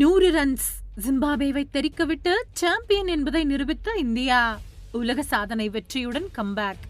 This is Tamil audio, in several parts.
நூறு ரன்ஸ் ஜிம்பாபேவை தெரிக்கவிட்டு சாம்பியன் என்பதை நிரூபித்த இந்தியா. உலக சாதனை வெற்றியுடன் கம்பேக்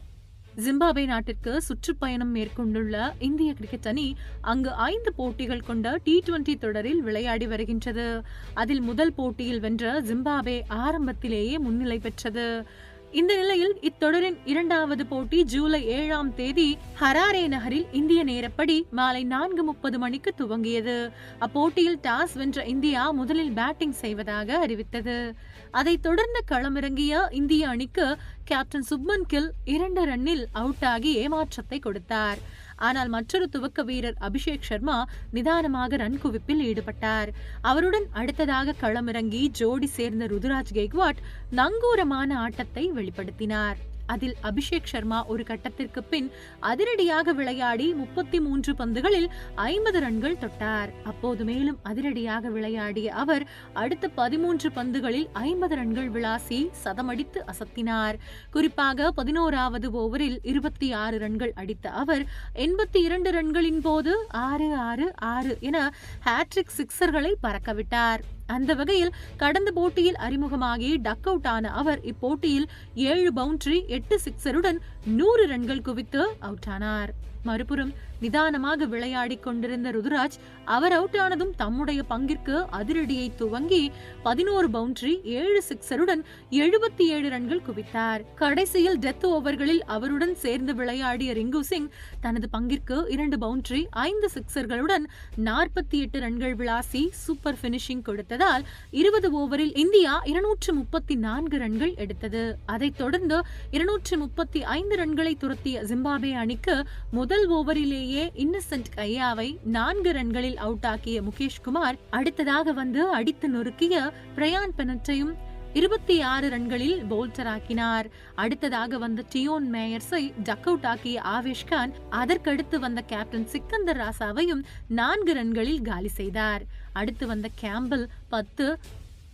ஜிம்பாபே நாட்டிற்கு சுற்றுப்பயணம் மேற்கொண்டுள்ள இந்திய கிரிக்கெட் அணி அங்கு ஐந்து போட்டிகள் கொண்ட டி டுவெண்டி தொடரில் விளையாடி வருகின்றது. அதில் முதல் போட்டியில் வென்ற ஜிம்பாபே ஆரம்பத்திலேயே முன்னிலை பெற்றது. இந்த நிலையில் இத்தொடரின் இரண்டாவது போட்டி ஜூலை ஏழாம் தேதி ஹராரே நகரில் இந்திய நேரப்படி மாலை நான்கு முப்பது மணிக்கு துவங்கியது. அப்போட்டியில் டாஸ் வென்ற இந்தியா முதலில் பேட்டிங் செய்வதாக அறிவித்தது. அதைத் தொடர்ந்து களமிறங்கிய இந்திய அணிக்கு கேப்டன் சுப்மன் கில் இரண்டு ரன்னில் அவுட் ஆகி ஏமாற்றத்தை கொடுத்தார். ஆனால் மற்றொரு துவக்க வீரர் அபிஷேக் சர்மா நிதானமாக ரன் குவிப்பில் ஈடுபட்டார். அவருடன் அடுத்ததாக களமிறங்கி ஜோடி சேர்ந்த ருதுராஜ் கெய்க்வாட் நங்கூரமான ஆட்டத்தை வெளிப்படுத்தினார். அதில் அபிஷேக் சர்மா ஒரு கட்டத்திற்கு பின் அதிரடியாக விளையாடி முப்பத்தி மூன்று பந்துகளில் ஐம்பது ரன்கள் தொட்டார். அப்போது மேலும் அதிரடியாக விளையாடிய அவர் அடுத்த பதிமூன்று பந்துகளில் ஐம்பது ரன்கள் விளாசி சதமடித்து அசத்தினார். குறிப்பாக பதினோராவது ஓவரில் இருபத்தி ஆறு ரன்கள் அடித்த அவர் எண்பத்தி இரண்டு ரன்களின் போது ஆறு ஆறு ஆறு என ஹேட்ரிக் சிக்சர்களை பறக்கவிட்டார். அந்த வகையில் கடந்த போட்டியில் அறிமுகமாகி டக் அவுட் ஆன அவர் இப்போட்டியில் ஏழு பவுண்டரி எட்டு சிக்ஸருடன் நூறு ரன்கள் குவித்து அவுட் ஆனார். மறுபுறம் நிதானமாக விளையாடி கொண்டிருந்த ருதுராஜ் அவர் அவுட் ஆனதும் தம்முடைய பங்கிற்கு அதிரடியை துவங்கி பதினோரு பவுண்டரி ஏழு சிக்ஸருடன் எழுபத்தி ஏழு ரன்கள் குவித்தார். கடைசியில் டெத் ஓவர்களில் அவருடன் சேர்ந்து விளையாடிய ரிங்கு சிங் தனது பங்கிற்கு இரண்டு பவுண்டரி ஐந்து சிக்ஸர்களுடன் நாற்பத்தி எட்டு ரன்கள் விளாசி சூப்பர் பினிஷிங் கொடுத்ததால் இருபது ஓவரில் இந்தியா இருநூற்று முப்பத்தி நான்கு ரன்கள் எடுத்தது. அதைத் தொடர்ந்து இருநூற்று முப்பத்தி ஐந்து ரன்களை துரத்திய ஜிம்பாபே அணிக்கு முதல் ஓவரிலேயே இன்னசென்ட் கையாவை நான்கு ரன்களில் அவுட் ஆக்கிய முகேஷ்குமார் அடுத்ததாக வந்து அடித்து நொறுக்கிய பிரயான் பெனட்டையும் இருபத்தி ஆறு ரன்களில் போல்டர் ஆக்கினார் அடுத்ததாக வந்த டியோன் மேயர்ஸை டக் அவுட் ஆக்கிய ஆவேஷ் கான் அதற்கடுத்து வந்த கேப்டன் சிக்கந்தர் ராசாவையும் நான்கு ரன்களில் காலி செய்தார். அடுத்து வந்த கேம்பல் பத்து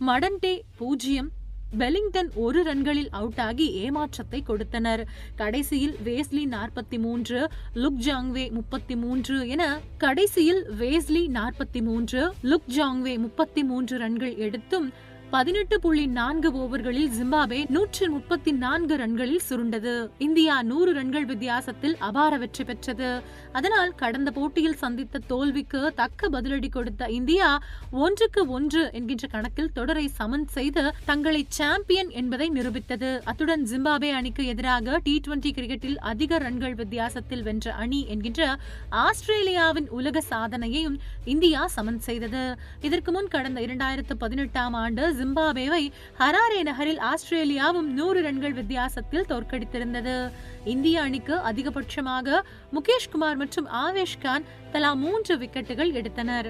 மடன்டே பூஜ்ஜியம் வெலிங்டன் ஒரு ரன்களில் அவுட் ஆகி ஏமாற்றத்தை கொடுத்தனர். கடைசியில் வேஸ்லி நாற்பத்தி மூன்று லுக் ஜாங்வே முப்பத்தி மூன்று என கடைசியில் வேஸ்லி நாற்பத்தி மூன்று லுக் ஜாங்வே முப்பத்தி மூன்று ரன்கள் எடுத்தும் பதினெட்டு புள்ளி நான்கு ஓவர்களில் ஜிம்பாபே நூற்று முப்பத்தி நான்கு ரன்களில் சுருண்டது. இந்தியா நூறு ரன்கள் வித்தியாசத்தில் அபார வெற்றி பெற்றது. அதனால் கடந்த போட்டியில் சந்தித்த தோல்விக்கு தக்க பதிலடி கொடுத்த இந்தியா ஒன்றுக்கு ஒன்று என்கின்ற கணக்கில் தொடரை சமன் செய்து தங்களை சாம்பியன் என்பதை நிரூபித்தது. அத்துடன் ஜிம்பாபே அணிக்கு எதிராக டி டுவெண்டி கிரிக்கெட்டில் அதிக ரன்கள் வித்தியாசத்தில் வென்ற அணி என்கின்ற ஆஸ்திரேலியாவின் உலக சாதனையையும் இந்தியா சமன் செய்தது. இதற்கு முன் கடந்த இரண்டாயிரத்து பதினெட்டாம் ஆண்டு ஜிம்பாபேவை ஹராரே நகரில் ஆஸ்திரேலியாவும் நூறு ரன்கள் வித்தியாசத்தில் தோற்கடித்திருந்தது. இந்திய அணிக்கு அதிகபட்சமாக முகேஷ்குமார் மற்றும் ஆவேஷ் கான் தலா மூன்று விக்கெட்டுகள் எடுத்தனர்.